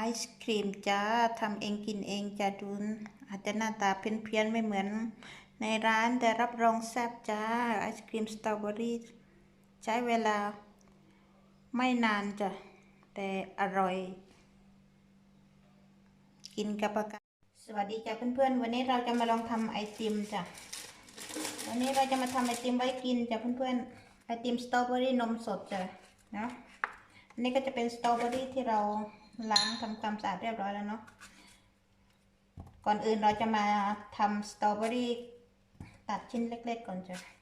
ไอศครีมจ้าทำเองกินเองจะดูนอาจจะหน้าตาเพี้ยนๆไม่เหมือน ในร้านแต่รับรองแซ่บจ้าไอศครีมสตรอเบอรี่ใช้เวลา ไม่นานจ้ะแต่อร่อย กินกับปากกาสวัสดีจ้ะเพื่อนๆ วันนี้เราจะมาลองทำไอติมจ้ะวันนี้เราจะมาทำไอติมไว้กินจ้ะเพื่อนๆไอติมสตรอเบอรี่นมสดจ้ะเนาะอันนี้ก็จะเป็นสตรอเบอรี่ที่เรา ล้างทำความสะอาดเรียบร้อยแล้วเนาะ ก่อนอื่นเราจะมาทำสตรอเบอรี่ตัดชิ้นเล็ก ๆ ก่อนจ้ะ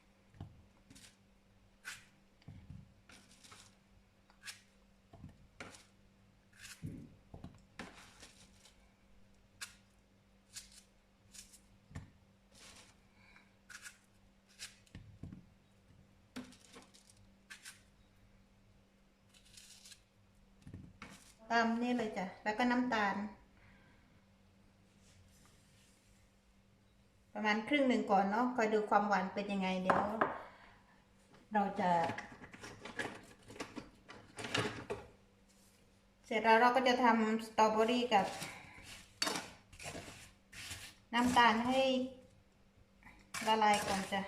ตามนี่เลยจ้ะ แล้วก็น้ำตาล ประมาณครึ่งหนึ่งก่อนเนาะคอยดูความหวานเป็นยังไงเดี๋ยว เราจะ เสร็จแล้วเราก็จะทำสตรอเบอรี่กับ น้ำตาลให้ละลายก่อนจ้ะ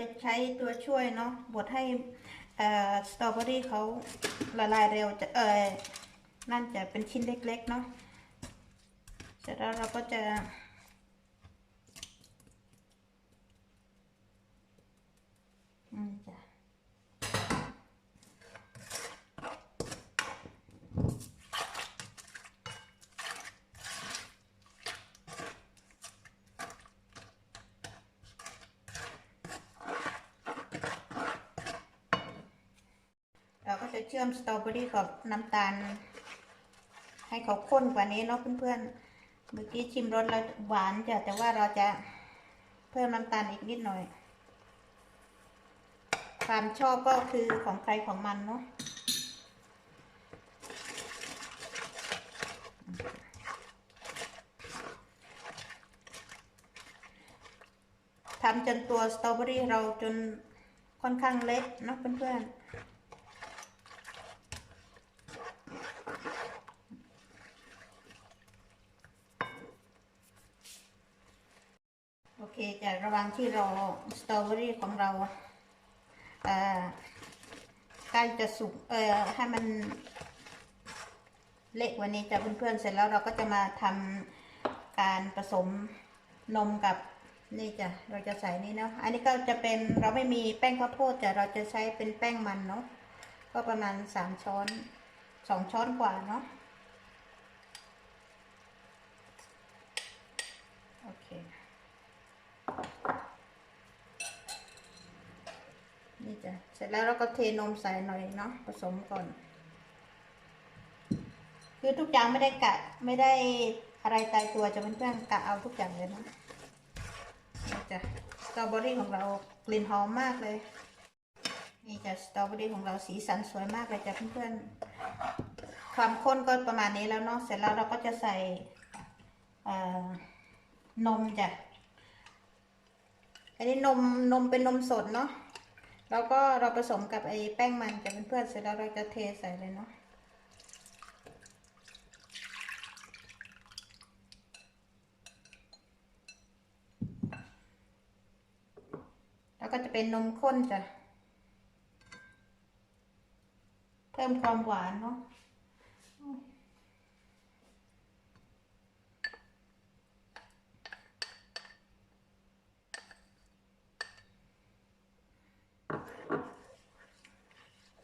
จะใช้ตัวช่วยเนาะบดให้สตรอเบอรี่เขาละลายเร็วจะเออนั่นจะเป็นชิ้นเล็ก ๆ เนาะเสร็จแล้วเราก็จะอืมจ้ะ จะเชื่อมสตรอเบอรี่กับน้ำตาล ให้เขาข้นกว่านี้เนาะเพื่อนๆ เมื่อกี้ชิมรสแล้วหวานจ้ะแต่ว่าเราจะเพิ่มน้ำตาลอีกนิดหน่อย ความชอบก็คือของใครของมันเนาะทำจนตัวสตรอเบอรี่เราจนค่อนข้างเล็กเนาะเพื่อนๆ โอเค ที่เรอสตรอเบอรี่ของเราเอใกล้จะสุกเอ่อให้มันเละกวันนี้จะเพื่อนๆเสร็จแล้วเราก็จะมาทำการผสมนมกับนี่จ้ะเราจะใส่นี่เนาะอันนี้ก็จะเป็นเราไม่มีแป้งข้าวโพดจ้ะเราจะใช้เป็นแป้งมันเนาะก็ประมาณสามช้อนสองช้อนกว่าเนาะโอเค นี่จ้ะ เสร็จแล้วเราก็เทนมใส่หน่อยเนาะผสมก่อน คือทุกอย่างไม่ได้กะไม่ได้อะไรตายตัวจะเป็นเพื่อนๆกะเอาทุกอย่างเลยนะนี่จ้ะสตรอเบอรี่ของเรากลิ่นหอมมากเลยนี่จ้ะสตรอเบอรี่ของเราสีสันสวยมากเลยจ้ะเพื่อนๆความข้นก็ประมาณนี้แล้วเนาะเสร็จแล้วเราก็จะใส่นมจ้ะอันนี้นมนมเป็นนมสดเนาะ แล้วก็เราผสมกับไอ้แป้งมันจะเป็นเพื่อนเสร็จแล้วเราจะเทใส่เลยเนาะแล้วก็จะเป็นนมข้นจ้ะ เพิ่มความหวานเนาะ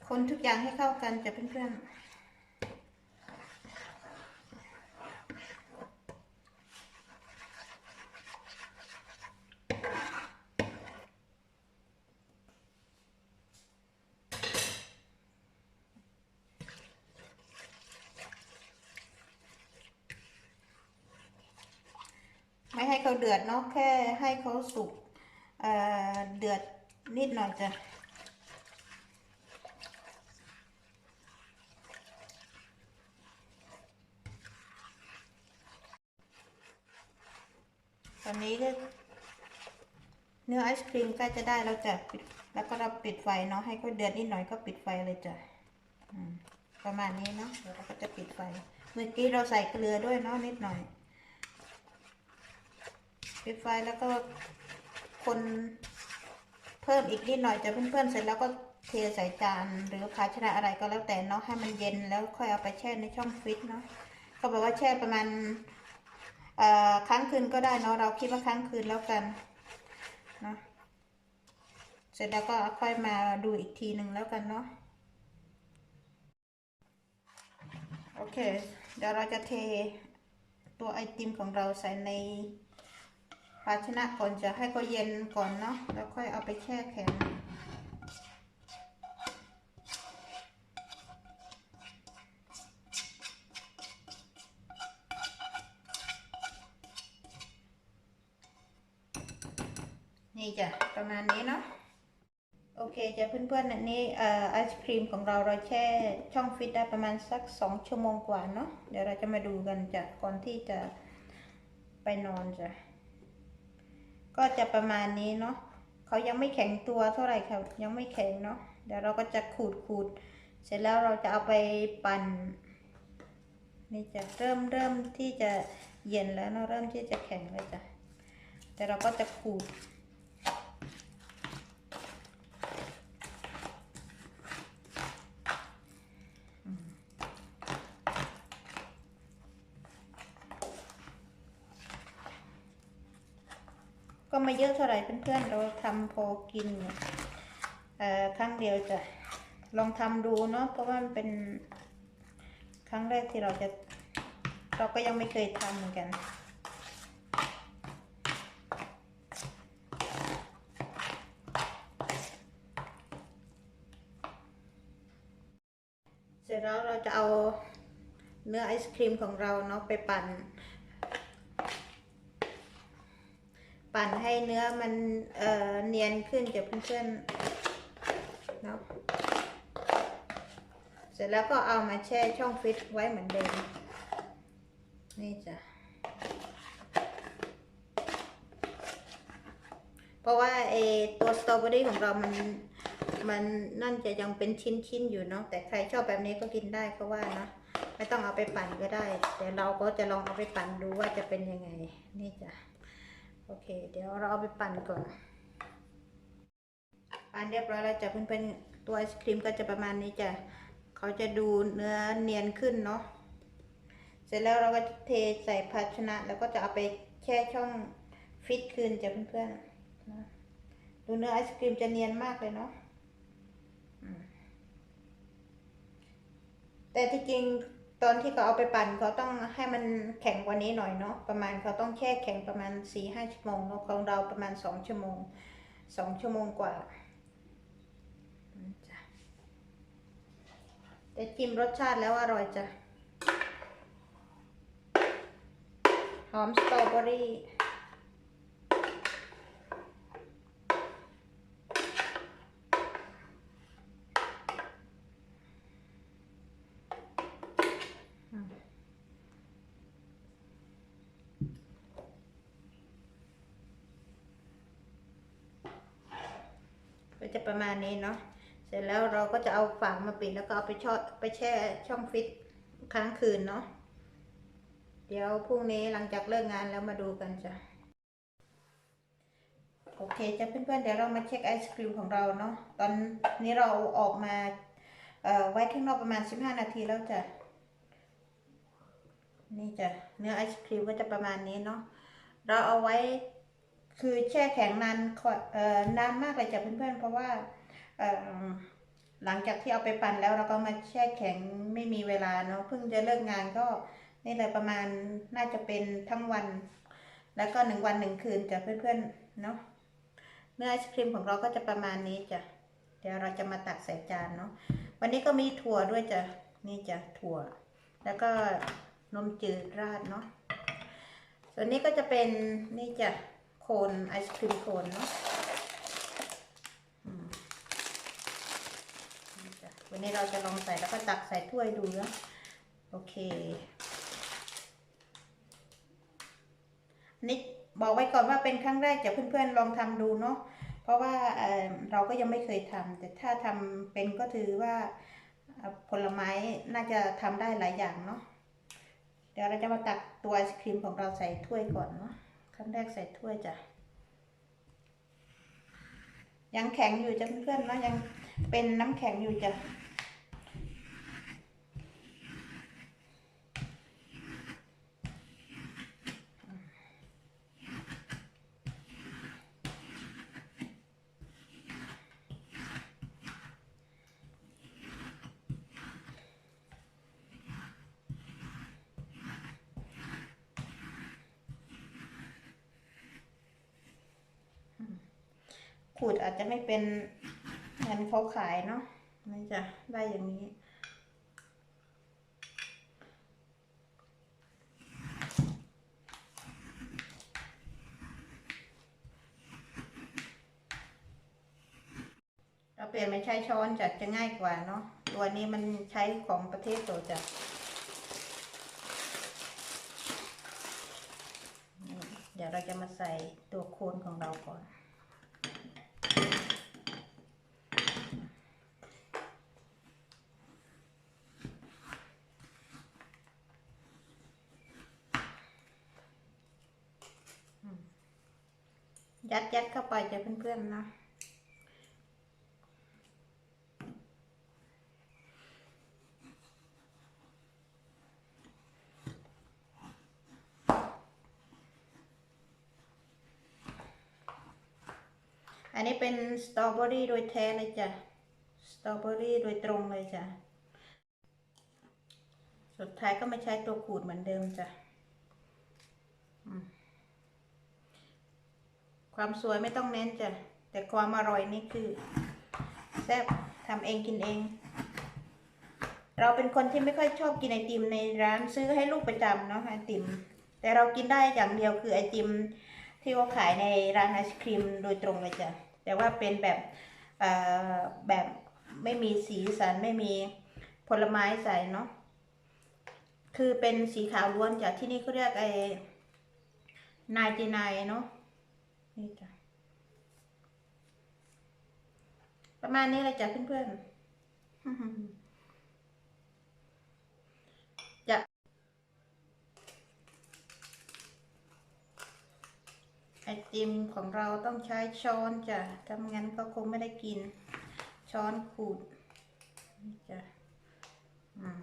คนทุกอย่างให้เข้ากันจะเพื่อนๆไม่ให้เขาเดือดเนาะแค่ให้เขาสุกเเดือดนิดหน่อยจ้ะ ตอนนี้เนื้อไอศครีมใกล้จะได้เราจะปิดแล้วก็เราปิดไฟเนาะให้เขาเดือดนิดหน่อยก็ปิดไฟเลยจ้ะประมาณนี้เนาะเดี๋ยวเราก็จะปิดไฟ เมื่อกี้เราใส่เกลือด้วยเนาะนิดหน่อย ปิดไฟแล้วก็คนเพิ่มอีกนิดหน่อยจะเพื่อนๆเสร็จแล้วก็เทใส่จานหรือภาชนะอะไรก็แล้วแต่เนาะให้มันเย็นแล้วค่อยเอาไปแช่ในช่องฟรีซเนาะเขาบอกว่าแช่ประมาณ ครั้งคืนก็ได้เนาะเราคิดว่าครั้งคืนแล้วกันเนาะเสร็จแล้วก็ค่อยมาดูอีกทีหนึ่งแล้วกันเนาะโอเค เดี๋ยวเราจะเทตัวไอติมของเราใส่ในภาชนะก่อนจะให้เขาเย็นก่อนเนาะแล้วค่อยเอาไปแช่แข็ง เพื่อนๆอันนี้ไอศครีมของเราเราแช่ช่องฟรีซได้ประมาณสักสองชั่วโมงกว่าเนาะเดี๋ยวเราจะมาดูกันจะก่อนที่จะไปนอนจ้ะก็จะประมาณนี้เนาะเขายังไม่แข็งตัวเท่าไหร่ค่ะยังไม่แข็งเนาะเดี๋ยวเราก็จะขูดขูดเสร็จแล้วเราจะเอาไปปั่นนี่จะเริ่มเริ่มที่จะเย็นแล้วเนาะเริ่มที่จะแข็งแล้วจ้ะแต่เราก็จะขูด ก็ไม่เยอะเท่าไหร่เพื่อนๆเราทำพอกินเนี่ยเอ่อครั้งเดียวจะลองทำดูเนาะเพราะว่ามันเป็นครั้งแรกที่เราจะเราก็ยังไม่เคยทำเหมือนกัน เสร็จแล้วเราจะเอาเนื้อไอศครีมของเราเนาะไปปั่น ปั่นให้เนื้อมันเอ่อเนียนขึ้นจากเพื่อนๆเนาะเสร็จแล้วก็เอามาแช่ช่องฟิตไว้เหมือนเดิม นี่จ้ะ เพราะว่าไอตัวสตรอเบอรี่ของเรามันมันนั่นจะยังเป็นชิ้นๆอยู่เนาะแต่ใครชอบแบบนี้ก็กินได้ก็ว่านะไม่ต้องเอาไปปั่นก็ได้ แต่เราก็จะลองเอาไปปั่นดูว่าจะเป็นยังไง นี่จ้ะ โอเค เดี๋ยวเราเอาไปปั่นก่อน ปั่นเรียบร้อยแล้วจ้ะเพื่อนๆตัวไอศครีมก็จะประมาณนี้จ้ะเขาจะดูเนื้อเนียนขึ้นเนาะเสร็จแล้วเราก็เทใส่ภาชนะ แล้วก็จะเอาไปแช่ช่องฟิตคืนจ้ะเพื่อนๆนะดูเนื้อไอศครีมจะเนียนมากเลยเนาะแต่ที่จริง ตอนที่เขาเอาไปปั่นเขาต้องให้มันแข็งกว่านี้หน่อยเนาะประมาณเขาต้องแช่แข็งประมาณสี่ห้าชั่วโมงเนาะของเราประมาณสองชั่วโมงสองชั่วโมงกว่าจะแต่จิ้มรสชาติแล้วอร่อยจ้ะหอมสตรอเบอรี่ ก็ จะประมาณนี้เนาะเสร็จแล้วเราก็จะเอาฝามาปิดแล้วก็เอาไปชอดไปแช่ช่องฟิตค้างคืนเนาะเดี๋ยวพรุ่งนี้หลังจากเลิกงานแล้วมาดูกันจ้ะโอเคจ้ะเพื่อนๆเดี๋ยวเรามาเช็คไอศครีมของเราเนาะตอนนี้เราออกมาไว้ข้างนอกประมาณ 15 นาทีแล้วจ้ะนี่จ้ะเนื้อไอศครีมก็จะประมาณนี้เนาะเราเอาไว้ คือแช่แข็งนานนานมากเลยจ้ะเพื่อนๆ เพราะว่าหลังจากที่เอาไปปั่นแล้วเราก็มาแช่แข็งไม่มีเวลาเนาะเพิ่งจะเลิกงานก็นี่เลยประมาณน่าจะเป็นทั้งวัน แล้วก็หนึ่งวันหนึ่งคืนจ้ะเพื่อนๆเนาะเนื้อไอศครีมของเราก็จะประมาณนี้จ้ะเดี๋ยวเราจะมาตักใส่จานเนาะวันนี้ก็มีถั่วด้วยจ้ะนี่จ้ะถั่ว แล้วก็นมจืดราดเนาะส่วนนี้ก็จะเป็นนี่จ้ะ โคนไอศครีมโคนเนาะวันนี้เราจะลองใส่แล้วก็ตักใส่ถ้วยดูนะโอเคนี่บอกบอกไว้ก่อนว่าเป็นครั้งแรกจะเพื่อนๆลองทำดูเนาะเพราะว่าเเราก็ยังไม่เคยทำแต่ถ้าทำเป็นก็ถือว่าผลไม้น่าจะทำได้หลายอย่างเนาะเดี๋ยวเราจะมาตักตัวไอศครีมของเราใส่ถ้วยก่อนเนาะ ขั้นแรกใส่ถ้วยจ้ะ ยังแข็งอยู่จ้ะเพื่อนๆนะยังเป็นน้ำแข็งอยู่จ้ะ ขูดอาจจะไม่เป็นเหมือนเขาขายเนาะมันจะได้อย่างนี้ เราเปลี่ยนไมาใช้ช้อนจะจะง่ายกว่าเนาะตัวนี้มันใช้ของประเทศตัวจะนี่เดี๋ยวเราจะมาใส่ตัวโคนของเราก่อน ยัดยัดเข้าไปจะเพื่อนๆนะอันนี้เป็นสตรอเบอรี่โดยแท้เลยจ้ะ สตรอเบอรี่โดยตรงเลยจ้ะ สุดท้ายก็มาใช้ตัวขูดเหมือนเดิมจ้ะอืม ความสวยไม่ต้องเน้นจ้ะ แต่ความอร่อยนี่คือแซ่บทำเองกินเอง เราเป็นคนที่ไม่ค่อยชอบกินไอติมในร้านซื้อให้ลูกประจำเนาะไอติม แต่เรากินได้อย่างเดียวคือไอติมที่เขาขายในร้านไอศครีมโดยตรงเลยจ้ะ แต่ว่าเป็นแบบแบบไม่มีสีสันไม่มีผลไม้ใส่เนาะ คือเป็นสีขาวล้วนจากที่นี่เขาเรียกไอ้นายจีนายเนาะ นี่จ้ะ ประมาณนี้เลยจ้ะเพื่อนๆจะไอติมของเราต้องใช้ช้อนจ้ะถ้าไม่งั้นก็คงไม่ได้กิน ช้อนขูดจ้ะอืม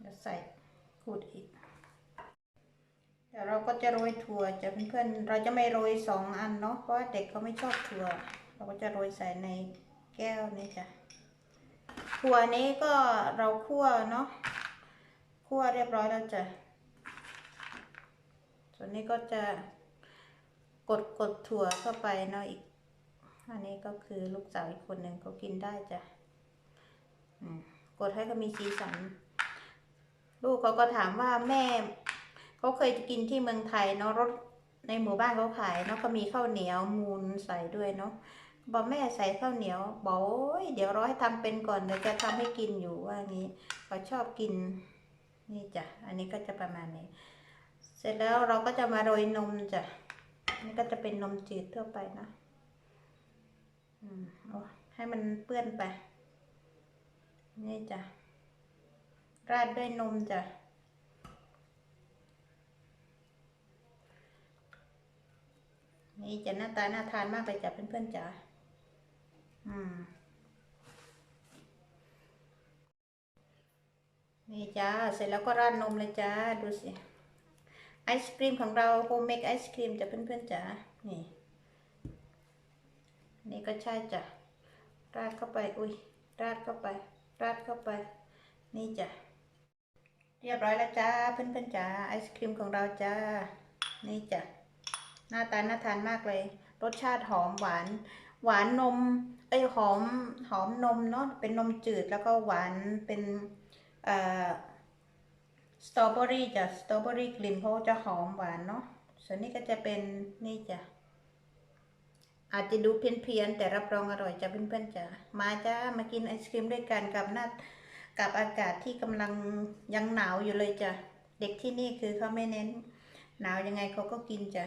เดี๋ยว ใส่ขูดอีกเดี๋ยวเราก็จะโรยถั่วจะเพื่อนๆเราจะไม่โรยสองอันเนาะเพราะว่าเด็กเขาไม่ชอบถั่ว เราก็จะโรยใส่ในแก้วนี่จ้ะถั่วนี้ก็เราคั่วเนาะคั่วเรียบร้อยแล้วจ้ะส่วนนี้ก็จะกดกดถั่วเข้าไปเนาะอีก อันนี้ก็คือลูกสาวอีกคนหนึ่งเขากินได้จ้ะกดให้เขามีสีสัน ลูกเขาก็ถามว่าแม่เขาเคยกินที่เมืองไทยเนาะรถในหมู่บ้านเขาขายเนาะก็มีข้าวเหนียวมูนใส่ด้วยเนาะบอกแม่ใส่ข้าวเหนียวบอกเดี๋ยวรอให้ทำเป็นก่อนเดี๋ยวจะทำให้กินอยู่ว่างี้เขาชอบกินนี่จ้ะอันนี้ก็จะประมาณนี้ เสร็จแล้วเราก็จะมาโรยนมจ้ะนี่ก็จะเป็นนมจืดทั่วไปนะอืมเอาให้มันเปื้อนไป นี่จ้ะ ราดด้วยนมจ้ะนี่จะหน้าตาน่าทานมากเลยจ้ะเพื่อนๆจ้ะอืมนี่จ้าเสร็จแล้วก็ราดนมเลยจ้าดูสิไอศครีมของเราโฮมเมดไอศครีมจ้ะเพื่อนๆจ้ะนี่ นี่ก็ใช่จ้ะราดเข้าไปอุ้ยราดเข้าไป ราดเข้าไป นี่จ้ะ เรียบร้อยแล้วจ้าเพื่อนๆจ้าไอศครีมของเราจ้า นี่จ้ะหน้าตาน่าทานมากเลย รสชาติหอมหวาน หวานนม เอ้ยหอมหอมนมเนาะเป็นนมจืดแล้วก็หวานเป็นเอ่อสตรอเบอรี่จ้ะสตรอเบอรี่กลิ่นเขาะจะหอมหวานเนาะส่วนนี้ก็จะเป็นนี่จ้ะอาจจะดูเพี้ยนๆแต่รับรองอร่อยจ้ะเพื่อนๆจ้ะมาจ้ามากินไอศครีมด้วยกันกับหน้า กับอากาศที่กำลังยังหนาวอยู่เลยจ้ะ เด็กที่นี่คือเขาไม่เน้น หนาวยังไงเขาก็กินจ้ะ